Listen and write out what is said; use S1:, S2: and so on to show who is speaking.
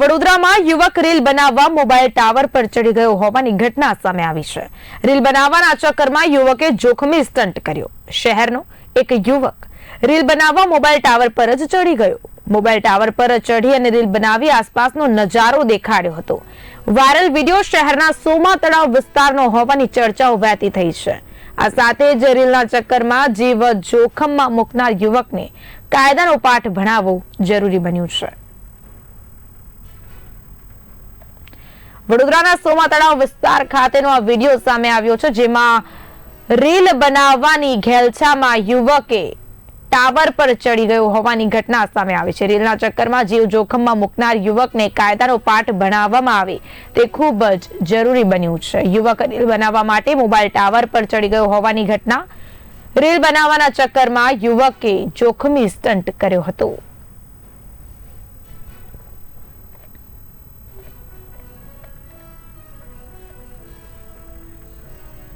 S1: વડોદરામાં યુવક રીલ બનાવવા મોબાઈલ ટાવર પર ચડી ગયો હોવાની ઘટના સામે આવી છે. રીલ બનાવવાના ચક્કરમાં યુવકે જોખમી સ્ટન્ટ કર્યો. શહેરનો એક યુવક રીલ બનાવવા મોબાઈલ ટાવર પર જ ચડી ગયો. મોબાઈલ ટાવર પર ચઢી અને રીલ બનાવી આસપાસનો નજારો દેખાડ્યો હતો. વાયરલ વીડિયો શહેરના સોમા તળાવ વિસ્તારનો હોવાની ચર્ચાઓ વહેતી થઈ છે. આ સાથે જ રીલના ચક્કરમાં જીવ જોખમમાં મૂકનાર યુવકને કાયદાનો પાઠ ભણાવવો જરૂરી બન્યું છે. વડોદરાના સોમા તળાવ વિસ્તાર ખાતેનો આ વીડિયો સામે આવ્યો છે, જેમાં રીલ બનાવવાની ઘેલછામાં યુવકે ટાવર પર ચડી ગયો હોવાની ઘટના સામે આવી છે. રીલના ચક્કરમાં જીવ જોખમમાં મૂકનાર યુવકને કાયદાનો પાઠ ભણાવવામાં આવે તે ખૂબ જ જરૂરી બન્યું છે. યુવક રીલ બનાવવા માટે મોબાઈલ ટાવર પર ચડી ગયો હોવાની ઘટના. રીલ બનાવવાના ચક્કરમાં યુવકે જોખમી સ્ટન્ટ કર્યો હતો.